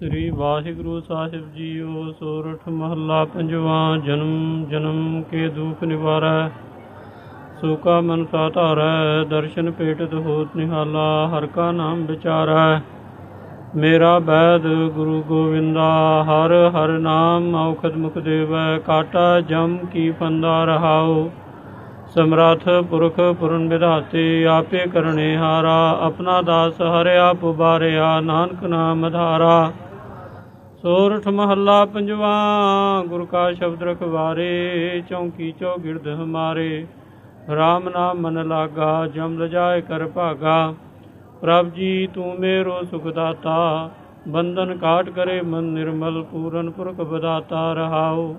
ਸ੍ਰੀ ਵਾਹਿਗੁਰੂ ਸਾਹਿਬ JIO, ਸੋਰਠ ਮਹੱਲਾ ਪੰਜਵਾਂ ਜਨਮ ਜਨਮ ਕੇ ਦੁਖ ਨਿਵਾਰੈ। ਸੋਕਾ ਮਨ ਸਾ ਧਾਰੈ, ਦਰਸ਼ਨ ਪੇਟਤ ਹੋਤ ਨਿਹਾਲਾ, ਹਰ ਕਾ ਨਾਮ ਵਿਚਾਰੈ। ਮੇਰਾ ਬੈਦ ਗੁਰੂ ਗੋਵਿੰਦਾ, ਹਰ ਹਰ ਨਾਮ ਔਖਦ ਮੁਖ ਦੇਵੈ, ਕਾਟਾ ਜਮ ਕੀ ਫੰਦਾ ਰਹਾਓ ਸਮਰੱਥ ਪੁਰਖ ਪੁਰਨ ਵਿਧਾਤੇ, ਆਪੇ ਕਰਨੇ ਹਾਰਾ, ਆਪਣਾ ਦਾਸ ਹਰਿਆ ਪੁਬਾਰਿਆ, ਨਾਨਕ ਨਾਮ ਧਾਰਾ। ਸੋਰਠ ਮਹੱਲਾ ਪੰਜਵਾ, ਗੁਰ ਕਾ ਸ਼ਬਦ ਰਖਵਾਰੇ, ਚੌਂਕੀ ਚੋ ਗਿਰਦ ਹਮਾਰੇ। RAM ਨਾਮ ਮਨ ਲਾਗਾ, ਜਮ ਲਜਾਏ ਕਰ ਭਾਗਾ। ਪ੍ਰਭ ਜੀ, ਤੂੰ ਮੇਰੋ ਸੁਖ ਦਾਤਾ, ਬੰਧਨ ਕਾਟ ਕਰੇ ਮਨ ਨਿਰਮਲ, ਪੂਰਨ ਪੁਰਖ ਬਦਾਤਾ ਰਹਾਉ।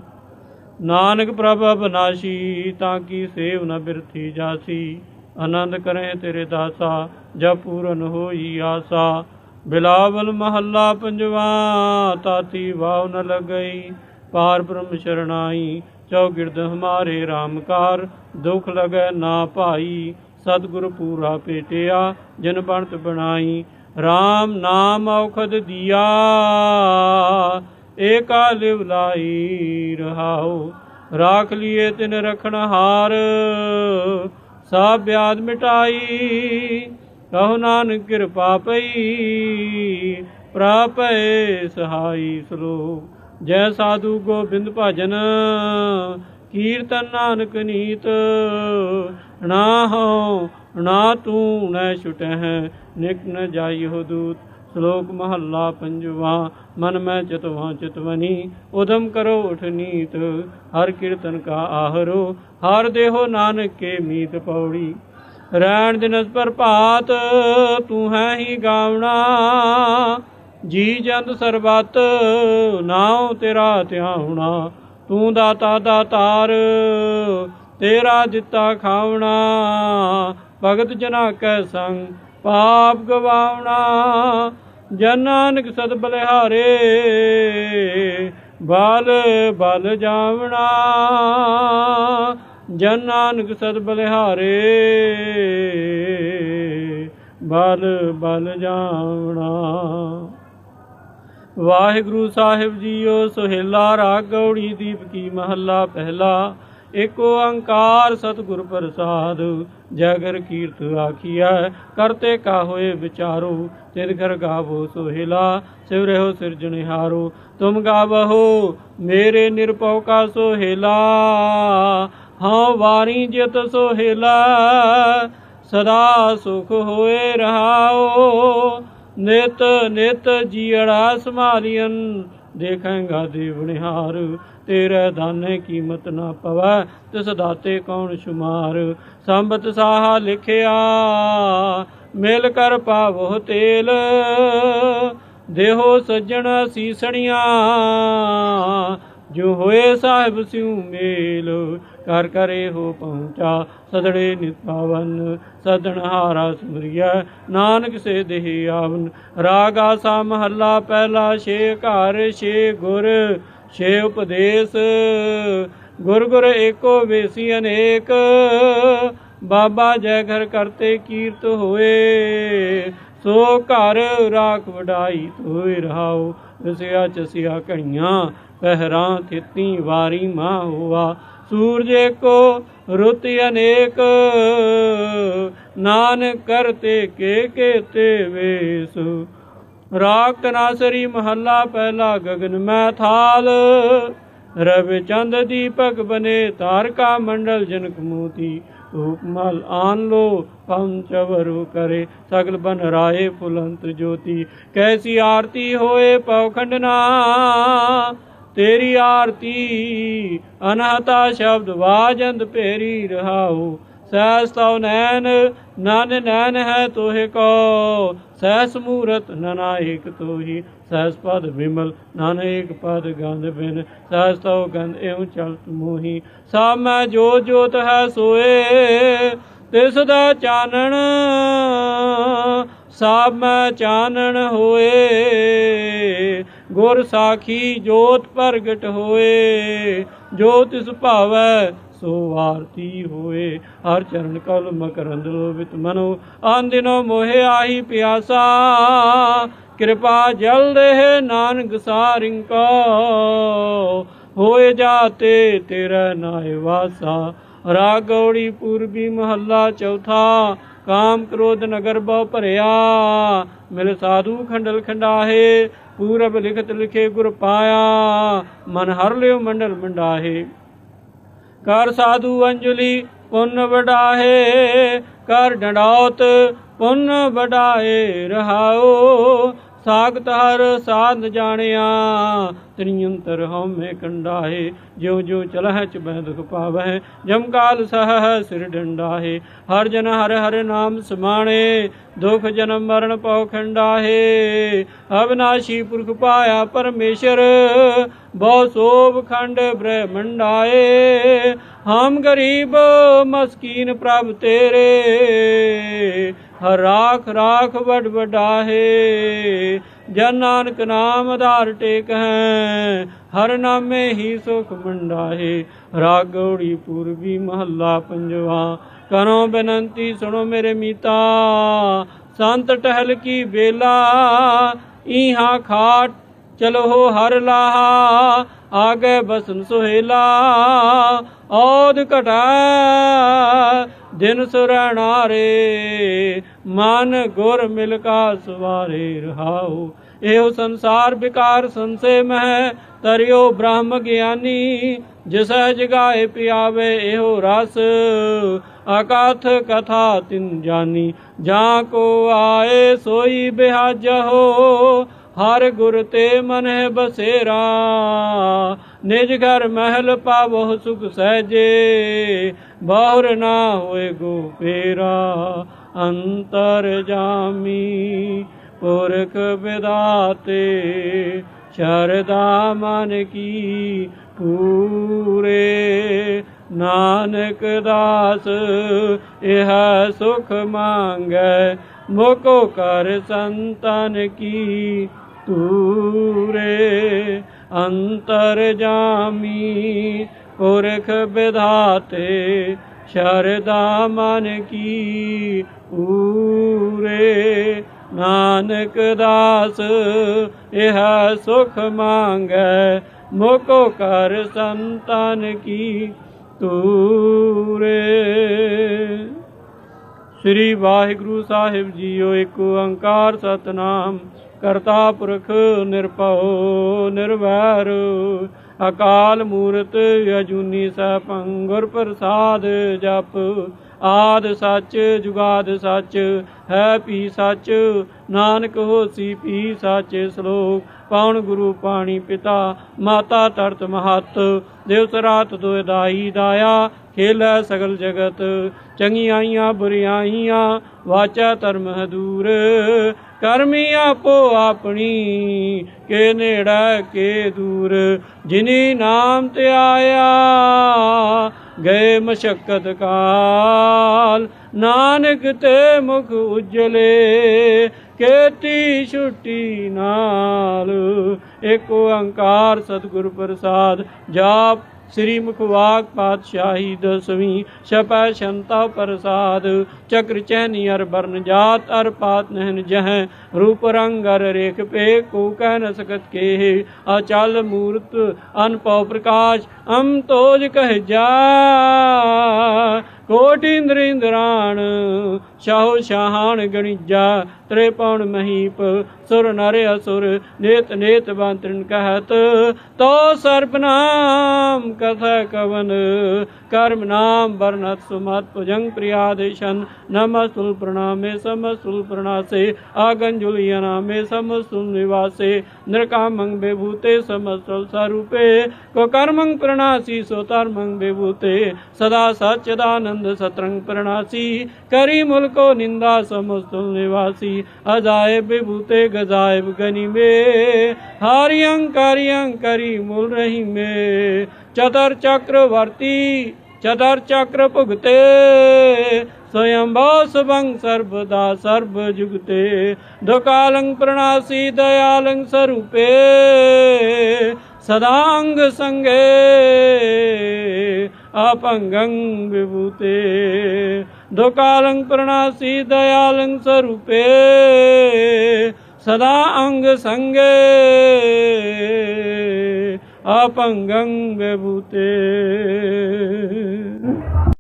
ਨਾਨਕ ਪ੍ਰਭ ਅਬਨਾਸ਼ੀ ਤਾਂ ਕੀ ਸੇਵ ਨ ਬਿਰਥੀ ਜਾਸੀ। ਆਨੰਦ ਕਰੇ ਤੇਰੇ ਦਾਸਾ ਜਬ ਪੂਰਨ ਹੋਈ ਆਸਾ। ਬਿਲਾਵਲ ਮਹੱਲਾ ਪੰਜਵਾ, ਤਾਤੀ ਵਾਵ ਨ ਲਗਈ। ਪਾਰ ਬ੍ਰਹਮ ਸ਼ਰਣਾਈ ਚੌਗਿਰਦ ਹਮਾਰੇ ਰਾਮਕਾਰ ਦੁਖ ਲਗੈ ਨਾ ਭਾਈ, ਸਤਿਗੁਰ ਪੂਰਾ ਭੇਟਿਆ, ਜਨ ਬਣਤ ਬਣਾਈ। RAM ਨਾਮ ਔਖਦ ਦਿਆ, ਏਕਾ ਲਿਵ ਲਾਈ ਰਹਾਉ। ਰਾਖ ਲਿਏ ਤਿਨ ਰਖਣ ਹਾਰ, ਸਭ ਬਿਆਦ ਮਿਟਾਈ। ਕਹੋ ਨਾਨਕ ਕਿਰਪਾ ਪਈ, ਪ੍ਰਾਪੈ ਸਹਾਈ ਸਲੋਕ ਜੈ ਸਾਧੂ ਗੋਬਿੰਦ ਭਜਨ, ਕੀਰਤਨ ਨਾਨਕ ਨੀਤ। ਨਾ ਹੋ ਨਾ ਤੂੰ ਨੈ ਛੁਟਹਿ, ਨਿਕ ਨ ਜਾਈ ਹੋ ਦੂਤ। ਸ਼ਲੋਕ ਮਹੱਲਾ ਪੰਜਵਾ, ਮਨ ਮੈਂ ਚਿਤਵਾ ਚਿਤਵਨੀ, ਉਦਮ ਕਰੋ ਉਠ ਨੀਤ। ਹਰ ਕੀਰਤਨ ਕਾ ਆਹਰੋ, ਹਰ ਦੇਹੋ ਨਾਨਕ ਕੇ ਮੀਤ ਪੌੜੀ। ਰਹਿਣ ਦਿਨਸ ਪ੍ਰਭਾਤ ਤੂੰ ਹੈ ਹੀ ਗਾਵਣਾ। ਜੀ ਜੰਦ ਸਰਬਤ, ਨਾਉ ਤੇਰਾ ਧਿਆਉਣਾ ਤੂੰ ਦਾਤਾ ਦਾਤਾਰ ਤੇਰਾ ਦਿੱਤਾ ਖਾਵਣਾ। ਭਗਤ ਜਨਾ ਕੈ ਸੰਗ ਪਾਪ ਗਵਾਉਣਾ ਜਨ ਨਾਨਕ ਸਦ ਬਲਿਹਾਰੇ, ਬਲ ਬਲ ਜਾਵਣਾ। ਜਨ ਨਾਨਕ ਸਦ ਬਲਿਹਾਰੇ, ਬਲ ਬਲ ਜਾਵਣਾ। ਵਾਹਿਗੁਰੂ ਸਾਹਿਬ ਜੀਓ, ਸੁਹੇਲਾ ਰਾਗ ਗੌੜੀ ਦੀਪ ਕੀ ਮਹੱਲਾ ਪਹਿਲਾ ਏਕ ਓੰਕਾਰ ਸਤਿਗੁਰ ਪ੍ਰਸਾਦ, ਜਗਰ ਕੀਰਤ ਆਖੀਐ, ਕਰਤੇ ਕਾ ਹੋਏ ਵਿਚਾਰੋ, ਤਿਨ ਘਰ ਗਾਵੋ ਸੁਹੇਲਾ, ਸਿਵ ਰਹਿਓ ਸਿਰਜਣਹਾਰੋ ਤੁਮ ਗਾਵਹੋ, ਮੇਰੇ ਨਿਰਭਉ ਕਾ ਸੁਹੇਲਾ। ਹਾਂ ਵਾਰੀ ਜਿਤ ਸੁਹੇਲਾ, ਸਦਾ ਸੁਖ ਹੋਏ ਰਹਾਓ। ਨਿਤ ਨਿਤ ਜੀੜਾ ਸੰਭਾਲੀਨ ਦੇਖਾਂਗਾ ਦੇਵ ਨਿਹਾਰ ਦਾਨੇ ਕੀਮਤ ਨਾ ਪਵੈ, ਤਿਸ ਦਾਤੇ ਕੌਣ ਸ਼ੁਮਾਰ? ਸੰਬਤ ਸਾਹਾ ਲਿਖਿਆ, ਮਿਲ ਕਰ ਪਾਵੋ ਤੇਲ। ਦੇਹੋ ਸੱਜਣ ਸੀਸਣੀਆਂ, ਜੋ ਹੋਏ ਸਾਹਿਬ ਸਿਉ ਮੇਲ। ਕਰ ਕਰੇ ਹੋ ਪਹੁੰਚਾ, ਸਦੜੇ ਨਿਤ ਪਾਵਨ, ਸਦਣ ਹਾਰਾ ਸੁਮਰੀਆ ਨਾਨਕ ਸੇ ਦੇਹ ਆਵਨ। ਰਾਗ ਆਸਾ ਮਹੱਲਾ ਪਹਿਲਾ, ਛੇ ਘਰ, ਛੇ ਗੁਰ, ਛੇ ਉਪਦੇਸ਼। ਗੁਰ ਗੁਰ ਏਕੋ ਵੇਸੀ ਅਨੇਕ, ਬਾਬਾ ਜੈ ਘਰ ਕਰਤੇ ਕੀਰਤ ਹੋਏ। ਸੋ ਘਰ ਰਾਖ ਵਡਾਈ ਤੋਏ ਰਹਾਓ, ਰਸਿਆ ਚਸਿਆ ਘਣੀਆਂ ਪਹਿਰਾਂ ਥਿੱਤੀ ਵਾਰੀ ਮਾ ਹੋਆ ਸੂਰਜ ਕੋ ਰੁੱਤ ਅਨੇਕ, ਨਾਨਕ ਕਰਤੇ ਕੇ ਕੇ ਤੇ ਵੇਸ। ਰਾਗ ਤਨਾਸਰੀ ਮਹੱਲਾ ਪਹਿਲਾ ਗਗਨ ਮੈਂ ਥਾਲ ਰਵਿ ਚੰਦ ਦੀਪਕ ਬਨੇ ਤਾਰਕਾ ਮੰਡਲ ਜਨਕ ਮੋਤੀ। ਧੂਪ ਮਲ ਆਨ ਲੋ ਪੰਚਵਰੂ ਕਰੇ, ਸਗਲ ਬਨ ਰਾਏ ਫੁਲੰਤ ਜੋਤੀ। ਕੈਸੀ ਆਰਤੀ ਹੋਏ ਪਉਖੰਡਨਾ ਤੇਰੀ ਆਰਤੀ ਅਨਹਤਾ ਸ਼ਬਦ ਵਾਜੰਦ ਭੇਰੀ ਰਹਾਉ। ਸਹਿਸ ਤਉ ਨੈਣ, ਨਨ ਨੈਣ ਹੈ ਤੋਹਿ ਕੋ। ਸਹਿਸ ਮੂਰਤ ਨਨਾ ਏਕ ਤੋਹੀ। ਸਹਿਸ ਪਦ ਵਿਮਲ ਨਨ ਏਕ ਪਦ ਗੰਧ ਬਿਨ। ਸਹਿਸ ਤਉ ਗੰਧ ਇਉ ਚਲਤ ਮੋਹੀ। ਸਭ ਮੈਂ ਜੋ ਜੋਤ ਹੈ ਸੋਏ, ਤਿਸ ਦਾ ਚਾਨਣ। ਸਭ ਮੈਂ ਚਾਨਣ ਹੋਏ। ਗੁਰ ਸਾਖੀ ਜੋਤ ਪ੍ਰਗਟ ਹੋਏ ਜੋ ਤਿਸ ਭਾਵੈ ਸੋ ਆਰਤੀ ਹੋਏ। ਹਰ ਚਰਨ ਕਲ ਮਕਰੰਦ ਲੋਭਿਤ ਮਨੋ ਆਨ ਦਿਨੋ ਮੋਹਿ ਆਹੀ ਪਿਆਸਾ। ਕਿਰਪਾ ਜਲ ਦੇ ਨਾਨਕ ਸਾਰਿੰ ਕੋ। ਹੋਏ ਜਾਤੇ ਤੇਰਾ ਨਾਇ ਵਾਸਾ। ਰਾਗ ਪੂਰਬੀ ਮਹੱਲਾ ਚੌਥਾ। ਕਾਮ ਕ੍ਰੋਧ ਨਗਰ ਬਹੁ ਭਰਿਆ। ਮਿਲ ਸਾਧੂ ਖੰਡਲ ਖੰਡਾਹੇ। ਪੂਰਬ ਲਿਖਤ ਲਿਖੇ ਗੁਰ ਪਾਇਆ, ਮਨ ਹਰ ਲਿਓ ਮੰਡਲ ਮੰਡਾਹੇ। ਕਰ ਸਾਧੂ ਅੰਜਲੀ ਪੁੰਨ ਵਡਾਹੇ, ਕਰ ਡੰਡੌਤ ਪੁੰਨ ਵਡਾਏ ਰਹਾਓ ਸਾਗਤ ਹਰ ਸਾਧ ਜਾਣਿਆ, ਤ੍ਰਿਯੰਤਰ ਹਉਮੈ ਕੰਡਾਹੇ, ਜਿਉ ਜਿਉ ਚਲਹਿ ਚ ਬਹਿ ਦੁਖ ਪਾਵਹਿ, ਜਮ ਕਾਲ ਸਹ ਸਿਰ ਡੰਡਾਹੇ, ਹਰ ਜਨ ਹਰ ਹਰ ਨਾਮ ਸਮਾਣੇ, ਦੁਖ ਜਨਮ ਮਰਨ ਪਉ ਖੰਡਾਹੇ ਅਬਨਾਸ਼ੀ ਪੁਰਖ ਪਾਇਆ ਪਰਮੇਸ਼ਰ, ਬਹੁ ਸੋਭ ਖੰਡ ਬ੍ਰਹਮੰਡਾਏ, ਹਮ ਗਰੀਬ ਮਸਕੀਨ ਪ੍ਰਭ ਤੇਰੇ ਰਾਖ ਰਾਖ ਵਡ ਵਡਾਹੇ, ਜਨ ਨਾਨਕ ਨਾਮ ਆਧਾਰ ਟੇਕ ਹੈ, ਹਰ ਨਾਮੇ ਹੀ ਸੁਖ ਮੰਡਾਹੇ। ਰਾਗ ਪੂਰਬੀ ਮਹੱਲਾ ਪੰਜਵਾ, ਕਰੋ ਬੇਨੰਤੀ ਸੁਣੋ ਮੇਰੇ ਮੀਤਾ, ਸੰਤ ਟਹਿਲ ਕੀ ਬੇਲਾ ਇਹਾਂ ਖਾਟ ਚਲੋ ਹਰ ਲਾਹਾ, ਆਗੇ ਬਸਨ ਸੁਹੇਲਾ ਔਦ ਘਟਾ ਦਿਨ ਸੁਰਣਾਰੇ ਮਨ ਗੁਰ ਮਿਲ ਕਾ ਸਵਾਰੇ ਰਹਾਉ। ਇਹੋ ਸੰਸਾਰ ਵਿਕਾਰ ਸੰਸੇ ਮਹਿ, ਤਰਿਓ ਬ੍ਰਹਮ ਗਿਆਨੀ। ਜਿਸੈ ਜਗਾਏ ਪਿਆਵੇ, ਇਹੋ ਰਸ, ਅਕਥ ਕਥਾ ਤਿਨ ਜਾਨੀ। ਜਾਂ ਕੋ ਆਏ, ਸੋਈ ਬਿਹਾਜਹੁ, ਹਰ ਗੁਰ ਤੇ ਮਨਹਿ ਬਸੇਰਾ। ਨਿਜ ਘਰ ਮਹਿਲ ਪਾਵੋ ਸੁਖ ਸਹਜੇ, ਬਾਹਰ ਨਾ ਹੋਏ ਗੋ ਫੇਰਾ, ਅੰਤਰ ਜਾਮੀ ਪੁਰਖ ਵਿਦਾਤੇ ਸ਼ਰਦਾ ਮਨ ਕੀ ਪੂਰੇ, ਨਾਨਕ ਦਾਸ, ਇਹ ਸੁਖ ਮੰਗੈ, ਮੋਕੋ ਕਰ ਸੰਤਨ ਕੀ ਤੂਰੇ। ਅੰਤਰ ਜਾਮੀ, ਪੁਰਖ ਵਿਧਾਤੇ ਸ਼ਰਦਾ ਮਨ ਕੀ ਪੂਰੇ ਨਾਨਕ ਦਾਸ, ਇਹ ਸੁਖ ਮੰਗੈ, ਮੋਕੋ ਕਰ ਸੰਤਨ ਕੀ ਤੂਰੇ। ਸ੍ਰੀ ਵਾਹਿਗੁਰੂ ਸਾਹਿਬ ਜੀਓ, ਇੱਕ ਓੰਕਾਰ ਸਤਨਾਮ। ਕਰਤਾ ਪੁਰਖ ਨਿਰਭਉ, ਨਿਰਵੈਰ। ਅਕਾਲ ਮੂਰਤ ਅਜੂਨੀ ਸੈਭੰ ਗੁਰ ਪ੍ਰਸਾਦ ਜਪ। ਆਦ ਸੱਚ, ਜੁਗਾਦ ਸੱਚ, ਹੈ ਪੀ ਸੱਚ। ਨਾਨਕ ਹੋਸੀ ਪੀ ਸਾਚੇ ਸ਼ਲੋਕ। ਪਾਉਣ ਗੁਰੂ ਪਾਣੀ ਪਿਤਾ, ਮਾਤਾ ਤਰਤ ਮਹਤ। ਦੇਵ ਰਾਤ ਦੋਇ ਦਾਈ ਦਾਇਆ, ਖੇਲੈ ਸਗਲ ਜਗਤ। ਚੰਗਿਆਈਆਂ, ਬੁਰਿਆਈਆਂ, ਵਾਚਾ ਧਰਮ ਹਦੂਰ ਕਰਮੀ ਆਪੋ ਆਪਣੀ, ਕੇ ਨੇੜਾ, ਕੇ ਦੂਰ। ਜਿਨੀ ਨਾਮ ਤੇ ਆਇਆ, ਗਏ ਮਸ਼ਕਤ ਕਾਲ। ਨਾਨਕ ਤੇ ਮੁਖ ਉਜਲੇ, ਕੇਤੀ ਛੁੱਟੀ ਨਾਲ। ਏਕ ਓੰਕਾਰ ਸਤਿਗੁਰ ਪ੍ਰਸਾਦ, ਜਾਪ ਸ੍ਰੀ ਮੁਖਵਾਕ ਪਾਤਸ਼ਾਹੀ ਦਸਵੀਂ ਛਪੈ ਸ਼ੰਤਾ ਪ੍ਰਸਾਦ, ਚਕਰ ਚੈਨੀ ਅਰ ਬਰਨ ਜਾਤ, ਅਰ ਪਾਤ ਨਹਿਨ ਜਹ, ਰੂਪ ਰੰਗ ਅਰ ਰੇਖ ਪੇ, ਕੋ ਕਹਿ ਨ ਸਕਤ ਕੇ ਅਚਲ ਮੂਰਤ ਅਨਪਉ ਪ੍ਰਕਾਸ਼, ਅਮ ਤੋਜ ਕਹਿ ਜਾ। ਕੋਟਿ ਇੰਦਰ ਇੰਦਰਾਣ ਸ਼ਾਹੋ ਸ਼ਾਹਾਨ ਗਣਿਜਾ ਤ੍ਰੇ ਪਉਣ ਮਹੀਪ, ਸੁਰ ਨਰ ਅਸੁਰ ਨੇਤ ਨੇਤ ਬੰਤਰਨ ਕਹਤ। ਤੋ ਸਰਬਨਾਮ ਕਥ ਕਵਨ, ਕਰਮ ਨਾਮ ਵਰਨਤ ਸੁਮਤ ਭੁਜੰਗ ਪ੍ਰਿਆਦੇਸ਼ਨ। ਨਮਸੁਲ ਪ੍ਰਣਾਮੇ ਸਮਸੁਲ ਪ੍ਰਣਾਸੇ ਆਗੰਜੁਲਿਆ ਨਾਮੇ ਸਮਸੁਲ ਨਿਵਾਸੇ। ਨਿਰਕਾਮੰ ਬੇਭੂਤੇ ਸਮਸੁਲ ਸਰੂਪੇ। ਕੋ ਕਰਮੰ ਪ੍ਰਣਾਸੀ, ਸੋ ਧਰਮੰ ਬੇਭੂਤੇ। ਸਦਾ ਸਚਦਾਨੰਦ ਸਤਰੰਗ ਪ੍ਰਣਾਸੀ। ਕਰੀ ਮੁਲਕੋ ਨਿੰਦਾ ਸਮਸੁਲ ਨਿਵਾਸੀ। ਅਜਾਏ ਬੇਭੂਤੇ ਗਜਾਇਬ ਗਨੀ ਮੇ ਹਾਰਿਯੰ ਕਰਿਯੰ ਕਰੀ ਮੁਲ ਰਹੀ ਮੇ ਚਤਰ ਚੱਕਰਵਰਤੀ ਚਤਰ ਚੱਕਰ ਭੁਗਤੇ ਸਯੰਭਾ ਸਭੰ ਸਰਬਦਾ ਸਰਬ ਜੁਗਤੇ। ਦੁਕਾਲੰ ਪ੍ਰਣਾਸੀ ਦਇਆਲੰ ਸਰੂਪੇ, ਸਦਾੰਗ ਸੰਗੇ ਆਪੰਗੰ ਦੁਕਾਲੰ ਪ੍ਰਣਾਸੀ ਦਇਆਲੰ ਸਰੂਪੇ ਸਦਾ ਅੰਗ ਸੰਗੇ ਆਪੰਗੰ ਵਿਭੂਤੇ